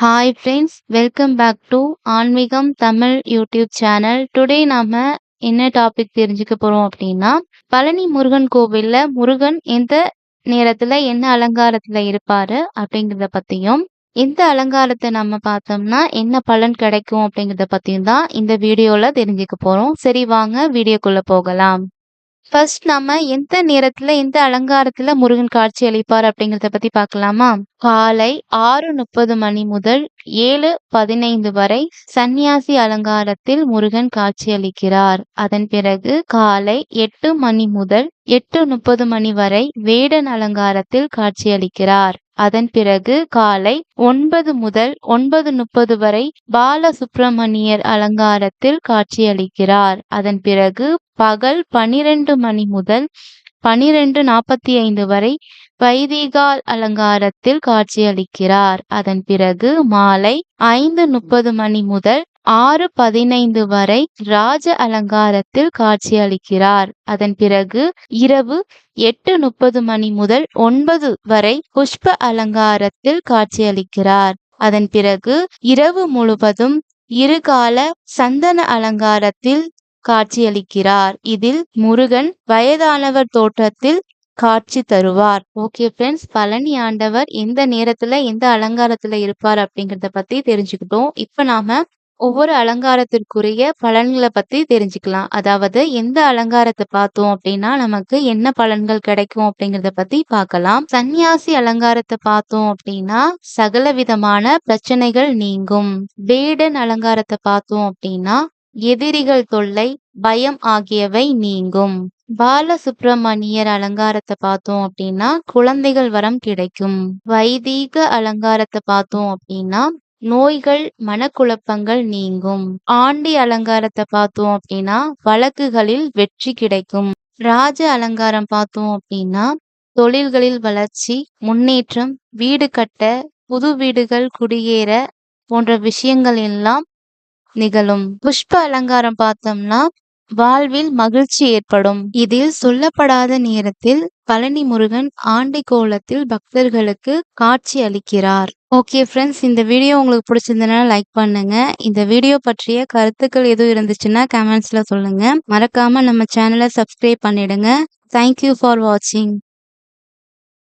Hi friends welcome back to Aanmeegam Tamil YouTube channel today நாம என்ன topic தெரிஞ்சுக்க போறோம் அப்படின்னா பழனி முருகன் கோவில்ல முருகன் எந்த நேரத்துல என்ன அலங்காரத்துல இருப்பாரு அப்படிங்கிறத பத்தியும் எந்த அலங்காரத்தை நம்ம பார்த்தோம்னா என்ன பலன் கிடைக்கும் அப்படிங்கிறத பத்தியும் தான் இந்த வீடியோல தெரிஞ்சுக்க போறோம். சரி வாங்க வீடியோக்குள்ள போகலாம். ஃபர்ஸ்ட் நம்ம எந்த நேரத்துல எந்த அலங்காரத்துல முருகன் காட்சி அளிப்பார் அப்படிங்கறத பத்தி பார்க்கலாமா? காலை ஆறு முப்பது மணி முதல் ஏழு பதினைந்து வரை சந்நியாசி அலங்காரத்தில் முருகன் காட்சி அளிக்கிறார். அதன் பிறகு காலை எட்டு மணி முதல் எட்டு முப்பது மணி வரை வேடன் அலங்காரத்தில் காட்சியளிக்கிறார் அதன் பிறகு காலை ஒன்பது முதல் ஒன்பது முப்பது வரை பாலசுப்பிரமணியர் அலங்காரத்தில் காட்சியளிக்கிறார். அதன் பிறகு பகல் பனிரெண்டு மணி முதல் பனிரெண்டு நாற்பத்தி ஐந்து வரை வைதிகால் அலங்காரத்தில் காட்சியளிக்கிறார். அதன் பிறகு மாலை ஐந்து முப்பது மணி முதல் ஆறு பதினைந்து வரை ராஜ அலங்காரத்தில் காட்சியளிக்கிறார். அதன் பிறகு இரவு எட்டு முப்பது மணி முதல் ஒன்பது வரை புஷ்ப அலங்காரத்தில் காட்சியளிக்கிறார். அதன் பிறகு இரவு முழுவதும் இருகால சந்தன அலங்காரத்தில் காட்சியளிக்கிறார். இதில் முருகன் வயதானவர் தோற்றத்தில் காட்சி தருவார். ஓகே ஃப்ரெண்ட்ஸ் பழனி ஆண்டவர் எந்த நேரத்துல எந்த அலங்காரத்துல இருப்பார் அப்படிங்கறத பத்தி தெரிஞ்சுக்கிட்டோம். இப்ப நாம ஒவ்வொரு அலங்காரத்திற்குரிய பலன்களை பத்தி தெரிஞ்சுக்கலாம். அதாவது எந்த அலங்காரத்தை பார்த்தோம் அப்படின்னா நமக்கு என்ன பலன்கள் கிடைக்கும் அப்படிங்கறத பத்தி பார்க்கலாம். சன்னியாசி அலங்காரத்தை பார்த்தோம் அப்படின்னா சகல விதமான பிரச்சனைகள் நீங்கும். வேடன் அலங்காரத்தை பார்த்தோம் அப்படின்னா எதிரிகள் தொல்லை பயம் ஆகியவை நீங்கும். பாலசுப்பிரமணியர் அலங்காரத்தை பார்த்தோம் அப்படின்னா குழந்தைகள் வரம் கிடைக்கும். வைதீக அலங்காரத்தை பார்த்தோம் அப்படின்னா நோய்கள் மனக்குழப்பங்கள் நீங்கும். ஆண்டி அலங்காரத்தை பார்த்தோம் அப்படின்னா வழக்குகளில் வெற்றி கிடைக்கும். ராஜ அலங்காரம் பார்த்தோம் அப்படின்னா தொழில்களில் வளர்ச்சி முன்னேற்றம் வீடு கட்ட புது வீடுகள் குடியேற போன்ற விஷயங்கள் எல்லாம் நிகழும். புஷ்ப அலங்காரம் பார்த்தோம்னா வாழ்வில் மகிழ்ச்சி ஏற்படும். இதில் சொல்லப்படாத நேரத்தில் பழனி முருகன் ஆண்டி கோலத்தில் பக்தர்களுக்கு காட்சி அளிக்கிறார். ஓகே ஃப்ரெண்ட்ஸ் இந்த வீடியோ உங்களுக்கு பிடிச்சிருந்ததுனால லைக் பண்ணுங்க. இந்த வீடியோ பற்றிய கருத்துக்கள் எதுவும் இருந்துச்சுன்னா கமெண்ட்ஸ்ல சொல்லுங்க. மறக்காம நம்ம சேனலை சப்ஸ்கிரைப் பண்ணிடுங்க. தேங்க்யூ ஃபார் வாட்சிங்